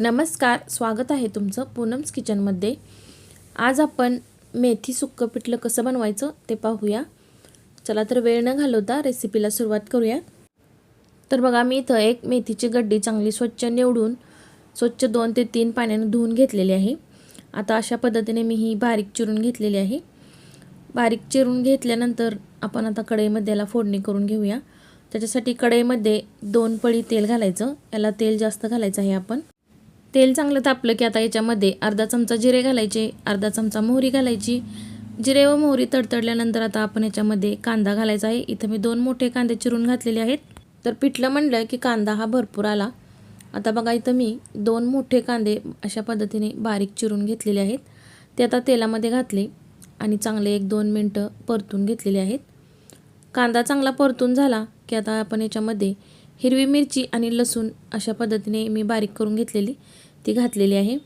नमस्कार स्वागत आहे तुमचं पूनम्स किचनमध्ये आज आपण मेथी सुक्कं पिठलं कसं बनवायचं ते पाहूया. चला तर वेळ न घालवता रेसिपीला सुरुवात करूया. तर बघा मी इथं एक मेथीची गड्डी चांगली स्वच्छ निवडून स्वच्छ दोन ते तीन पाण्यानं धुवून घेतलेली आहे. आता अशा पद्धतीने मी ही बारीक चिरून घेतलेली आहे. बारीक चिरून घेतल्यानंतर आपण आता कढईमध्ये याला फोडणी करून घेऊया. त्याच्यासाठी कढईमध्ये दोन पळी तेल घालायचं. याला तेल जास्त घालायचं आहे आपण. तेल चांगलं तापलं की आता याच्यामध्ये अर्धा चमचा जिरे घालायचे अर्धा चमचा मोहरी घालायची. जिरे व मोहरी तडतडल्यानंतर आता आपण याच्यामध्ये कांदा घालायचा आहे. इथं मी दोन मोठे कांदे चिरून घातलेले आहेत. तर पिठलं म्हणलं की कांदा हा भरपूर आला. आता बघा इथं मी दोन मोठे कांदे अशा पद्धतीने बारीक चिरून घेतलेले आहेत. ते आता तेलामध्ये घातले आणि चांगले एक दोन मिनटं परतून घेतलेले आहेत. कांदा चांगला परतून झाला की आता आपण याच्यामध्ये हिरवी मिरची आणि लसूण अशा पद्धतीने मी बारीक करून घेतलेली ती घातलेली आहे.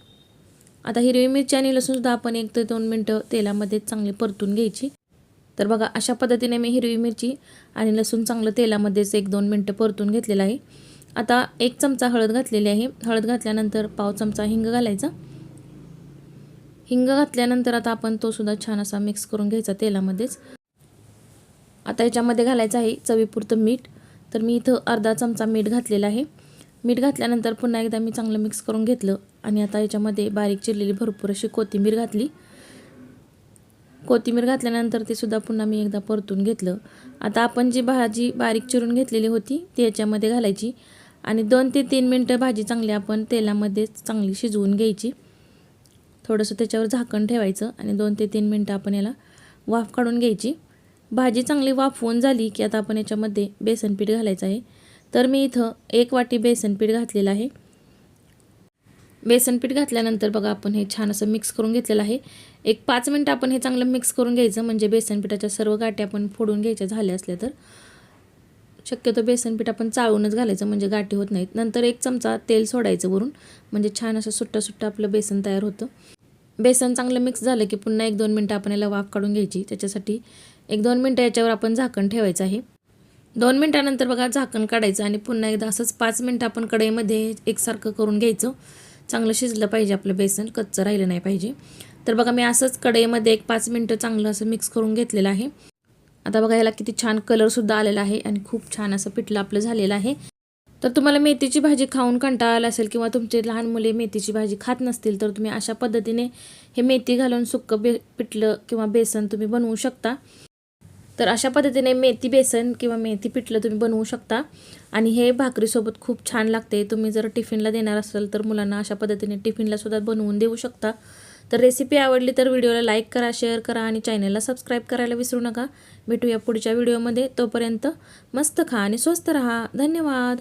आता हिरवी मिरची आणि लसूणसुद्धा आपण एक ते दोन मिनटं तेलामध्ये चांगली परतून घ्यायची. तर बघा अशा पद्धतीने मी हिरवी मिरची आणि लसूण चांगलं तेलामध्येच एक दोन मिनटं परतून घेतलेलं आहे. आता एक चमचा हळद घातलेली आहे. हळद घातल्यानंतर पाव चमचा हिंग घालायचा. हिंग घातल्यानंतर आता आपण तो सुद्धा छान असा मिक्स करून घ्यायचा तेलामध्येच. आता याच्यामध्ये घालायचं आहे चवीपुरतं मीठ. तर मी इथं अर्धा चमचा मीठ घातलेलं आहे. मीठ घातल्यानंतर पुन्हा एकदा मी चांगलं मिक्स करून घेतलं आणि आता याच्यामध्ये बारीक चिरलेली भरपूर अशी कोथिंबीर घातली. कोथिंबीर घातल्यानंतर ते सुद्धा पुन्हा मी एकदा परतून घेतलं. आता आपण जी भाजी बारीक चिरून घेतलेली होती ती याच्यामध्ये घालायची आणि दोन ते तीन मिनटं भाजी चांगली आपण तेलामध्ये चांगली शिजवून घ्यायची. थोडंसं त्याच्यावर झाकण ठेवायचं आणि दोन ते तीन मिनटं आपण याला वाफ काढून घ्यायची. भाजी चांगली वाफवून झाली की आता आपण याच्यामध्ये बेसन पीठ घालायचं आहे. तर मी इथं एक वाटी बेसन पीठ घातलेलं आहे. बेसन पीठ घातल्यानंतर बघा आपण हे छान असं मिक्स करून घेतलेलं आहे. एक पाच मिनटं आपण हे चांगलं मिक्स करून घ्यायचं म्हणजे बेसन पिठाच्या सर्व गाठी आपण फोडून घ्यायच्या झाल्या असल्या तर. शक्यतो बेसन पीठ आपण चाळूनच घालायचं म्हणजे गाठी होत नाहीत. नंतर एक चमचा तेल सोडायचं वरून म्हणजे छान असं सुट्टा सुट्टा आपलं बेसन तयार होतं. बेसन चांगलं मिक्स झालं की पुन्हा एक दोन मिनटं आपण याला वाफ काढून घ्यायची. त्याच्यासाठी एक दोन मिनटं याच्यावर आपण झाकण ठेवायचं आहे. दोन मिनटानंतर बघा झाकण काढायचं आणि पुन्हा एकदा असंच पाच मिनटं आपण कढईमध्ये एकसारखं करून घ्यायचं. चांगलं शिजलं पाहिजे आपलं बेसन कच्चं राहिलं नाही पाहिजे. तर बघा मी असंच कढईमध्ये एक पाच मिनटं चांगलं असं मिक्स करून घेतलेलं आहे. आता बघा याला किती छान कलरसुद्धा आलेला आहे आणि खूप छान असं पिठलं आपलं झालेलं आहे. तर तुम्हाला मेथीची भाजी खाऊन कंटाळा आला असेल किंवा तुमचे लहान मुले मेथीची भाजी खात नसतील तर तुम्ही अशा पद्धतीने हे मेथी घालून सुक्कं बे पिठलं किंवा बेसन तुम्ही बनवू शकता. तर अशा पद्धतीने मेथी बेसन किंवा मेथी पिठलं तुम्ही बनवू शकता. आणि हे भाकरीसोबत खूप छान लागते. तुम्ही जर टिफिनला देणार असाल तर मुलांना अशा पद्धतीने टिफिनलासुद्धा बनवून देऊ शकता. तर रेसिपी आवडली तर व्हिडिओला लाईक करा शेअर करा आणि चॅनलला सबस्क्राईब करायला विसरू नका. भेटूया पुढच्या व्हिडिओमध्ये. तोपर्यंत मस्त खा आणि स्वस्त रहा. धन्यवाद.